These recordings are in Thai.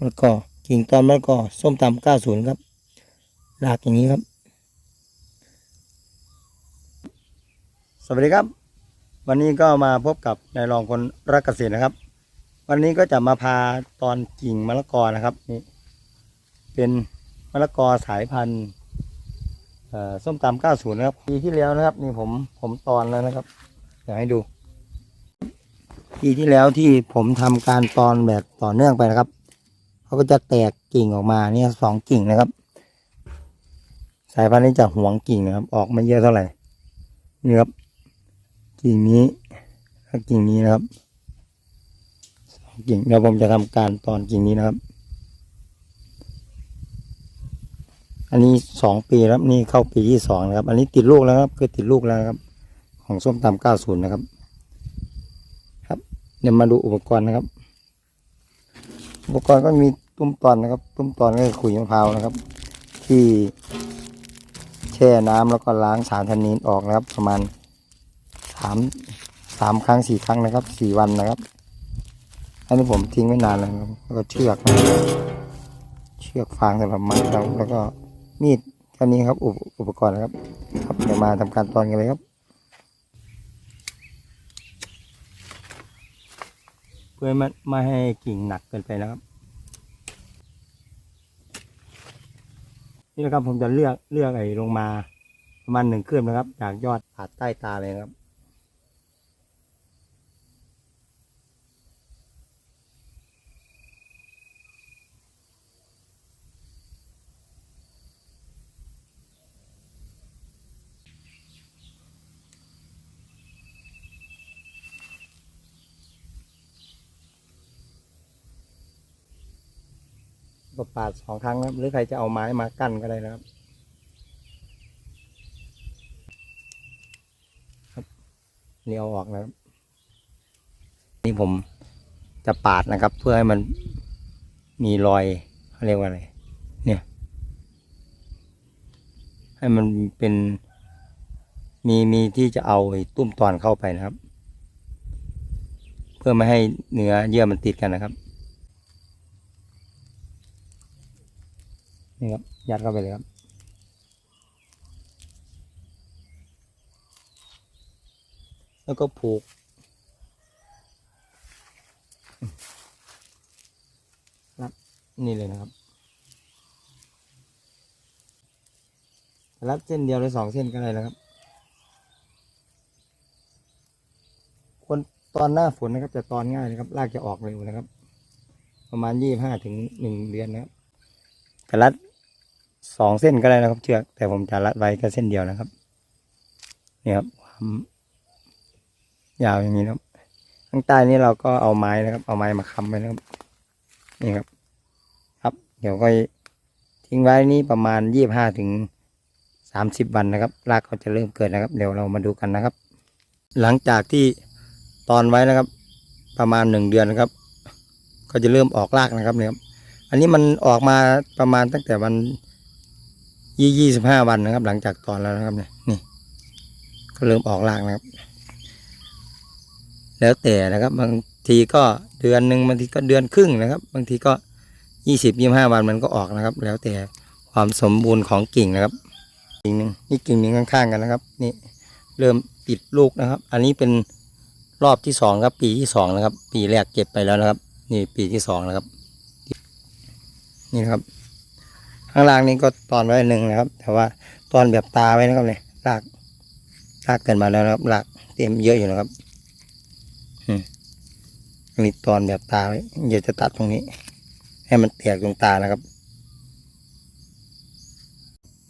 มะละกอกิ่งตอนมะละกอส้มตำเก้าศูนย์ครับรากอย่างนี้ครับ สวัสดีครับ วันนี้ก็มาพบกับนายรองคนรักเกษตรนะครับ วันนี้ก็จะมาพาตอนกิ่งมะละกอนะครับนี่เป็นมะละกอสายพันธุ์ส้มตำ90นะครับปีที่แล้วนะครับ นี่ผมผมตอนแล้วนะครับเดี๋ยวให้ดูปีที่แล้วที่ผมทำการตอนแบบต่อเนื่องไปนะครับ เขาก็จะแตกกิ่งออกมาเนี่ยสองกิ่งนะครับ สายพันธุ์นี้จะหวงกิ่งนะครับ ออกไม่เยอะเท่าไหร่นี่ครับกิ่งนี้และกิ่งนี้นะครับสองกิ่งเดี๋ยวผมจะทำการตอนกิ่งนี้นะครับ อันนี้สองปีแล้วนี่เข้าปีที่สองนะครับ อันนี้ติดลูกแล้วครับคือติดลูกแล้วครับ ของส้มตำเก้าศูนย์นะครับ ครับ เดี๋ยวมาดูอุปกรณ์นะครับ อุปกรณ์ก็มีตุ้มตอนนะครับ ตุ้มตอนก็คือขุยมะพร้าวนะครับ ที่แช่น้ำแล้วก็ล้างสารทันนีนออกนะครับ ประมาณสามสามครั้งสี่ครั้งนะครับสี่วันนะครับอันนี้ผมทิ้งไว้นานแล้วครับแล้วก็เชือกเชือกฟางสำหรับมัดครับแล้วก็มีดแค่นี้ครับอุปอุปกรณ์นะครับ ครับเดี๋ยวมาทำการตอนกันเลยครับ เพื่อไม่ให้กิ่งหนักเกินไปนะครับ นี่นะครับผมจะเลือกเลือกไอ้ลงมาประมาณหนึ่งคืบนะครับ จากยอดผาดใต้ตาเลยครับ ก็ปาดสองครั้งครับ หรือใครจะเอาไม้มากั้นก็ได้นะครับครับนี่เอาออกนะครับ นี่ผมจะปาดนะครับ เพื่อให้มันมีรอยเขาเรียกว่าอะไรเนี่ย ให้มันเป็นมีมีที่จะเอาตุ้มตอนเข้าไปนะครับ เพื่อไม่ให้เนื้อเยื่อมันติดกันนะครับ นี่ครับ ยัดเข้าไปเลยครับ แล้วก็ผูก รัดนี่เลยนะครับ รัดเส้นเดียวหรือสองเส้นก็ได้นะครับ คนตอนหน้าฝนนะครับ จะตอนง่ายนะครับรากจะออกเร็วนะครับ ประมาณยี่ห้าถึงหนึ่งเดือนนะครับจะรัด สองเส้นก็ได้นะครับ เชือก แต่ผมจะรัดไว้แค่เส้นเดียวนะครับนี่ครับความยาวอย่างนี้นะครับข้างใต้นี้เราก็เอาไม้นะครับ เอาไม้มาค้ำไว้นะครับ นี่ครับ ครับ เดี๋ยวก็ทิ้งไว้นี่ประมาณยี่บห้าถึงสามสิบวันนะครับ รากก็จะเริ่มเกิดนะครับ เดี๋ยวเรามาดูกันนะครับ หลังจากที่ตอนไว้นะครับ ประมาณหนึ่งเดือนนะครับ ก็จะเริ่มออกรากนะครับเนี่ยครับ อันนี้มันออกมาประมาณตั้งแต่วัน ยี่ยี่สิบห้าวันนะครับ หลังจากตอนแล้วนะครับเนี่ยนี่ ก็เริ่มออกรากนะครับ แล้วแต่นะครับ บางทีก็เดือนหนึ่งบางทีก็เดือนครึ่งนะครับ บางทีก็ยี่สิบยี่ห้าวันมันก็ออกนะครับ แล้วแต่ความสมบูรณ์ของกิ่งนะครับ กิ่งหนึ่งนี่กิ่งหนึ่งข้างๆกันนะครับ นี่เริ่มติดลูกนะครับ อันนี้เป็นรอบที่สองครับ ปีที่สองนะครับ ปีแรกเก็บไปแล้วนะครับ นี่ปีที่สองนะครับ นี่ครับ ข้างล่างนี้ก็ตอนไว้หนึ่งนะครับ แต่ว่าตอนแบบตาไว้นะครับเนี่ยรากรากเกินมาแล้วนะครับรากเต็มเยอะอยู่นะครับอืมอันนี้ตอนแบบตาไว้เดี๋ยวจะตัดตรงนี้ ให้มันแตกตรงตานะครับ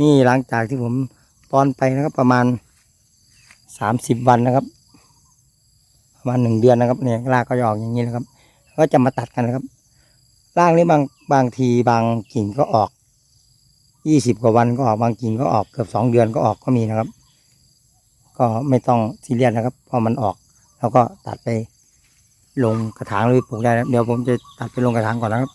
นี่หลังจากที่ผมตอนไปนะครับ ประมาณสามสิบวันนะครับ ประมาณหนึ่งเดือนนะครับเนี่ยรากก็จะออกอย่างนี้นะครับ ก็จะมาตัดกันนะครับร่างนี้บางบางทีบางกิ่งก็ออก ยี่สิบกว่าวันก็ออกบางกิ่งก็ออกเกือบสองเดือนก็ออกก็มีนะครับ ก็ไม่ต้องซีเรียสนะครับ พอมันออกเราก็ตัดไปลงกระถางหรือปลูกได้นะเดี๋ยวผมจะตัดไปลงกระถางก่อนนะครับ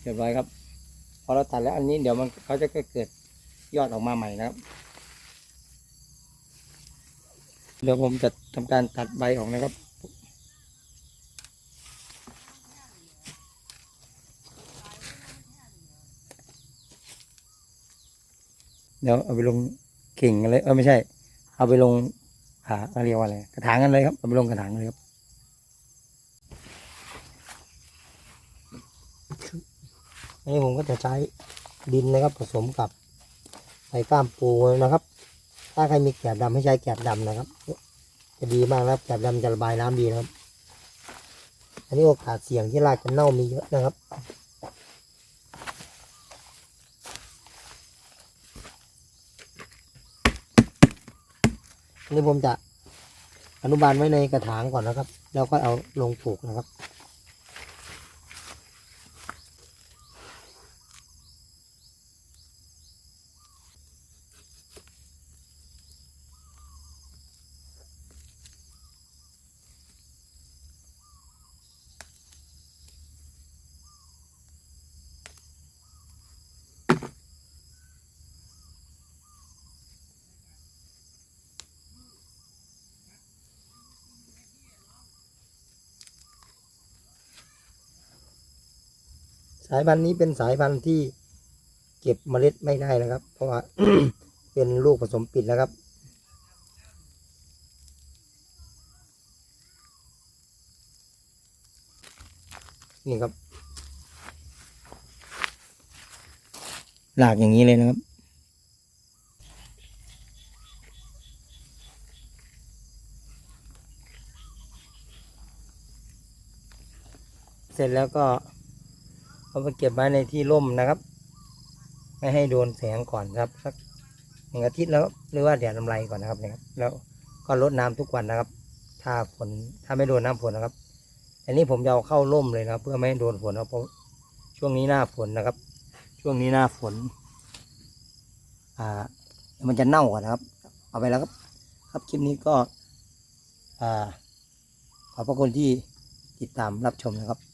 เรียบร้อยครับ พอเราตัดแล้วอันนี้เดี๋ยวมันเขาจะเกิดยอดออกมาใหม่นะครับ เดี๋ยวผมจะ ทำการตัดใบออกนะครับ เดี๋ยวเอาไปลงเข่งกันเลยเออไม่ใช่ เอาไปลงอ่าเขาเรียกว่าอะไรกระถางกันเลยครับเอาไปลงกระถางเลยครับอันนี้ผมก็จะใช้ดินนะครับผสมกับใส่ก้ามปูนะครับ ถ้าใครมีแกบดำให้ใช้แกบดำนะครับ จะดีมากนะครับแบบดำจะระบายน้ำดีนะครับ อันนี้โอกาสเสี่ยงที่รากจะเน่ามีเยอะนะครับอันนี้ผมจะอนุบาลไว้ในกระถางก่อนนะครับ แล้วก็เอาลงปลูกนะครับายพันธุ์นี้เป็นสายพันธุ์ที่เก็บเมล็ดไม่ได้นะครับ เพราะว่าเป็นลูกผสมปิดแล้วครับ นี่ครับหลากอย่างนี้เลยนะครับ เสร็จแล้วก็ เอาไปเก็บไว้ในที่ร่มนะครับ ไม่ให้โดนแสงก่อนครับสักหนึ่งอาทิตย์แล้วหรือว่าแดดลำไรก่อนนะครับนี่ยครับ แล้วก็รดน้ำทุกวันนะครับ ถ้าฝนถ้าไม่โดนน้ำฝนนะครับ อันนี้ผมจะเอาเข้าร่มเลยนะครับ เพื่อไม่ให้โดนฝนครับเพราะช่วงนี้หน้าฝนนะครับ ช่วงนี้หน้าฝน อ่า มันจะเน่าก่อนนะครับ เอาไปแล้วครับ ครับคลิปนี้ก็ อ่าขอบพระคุณที่ติดตามรับชมนะครับ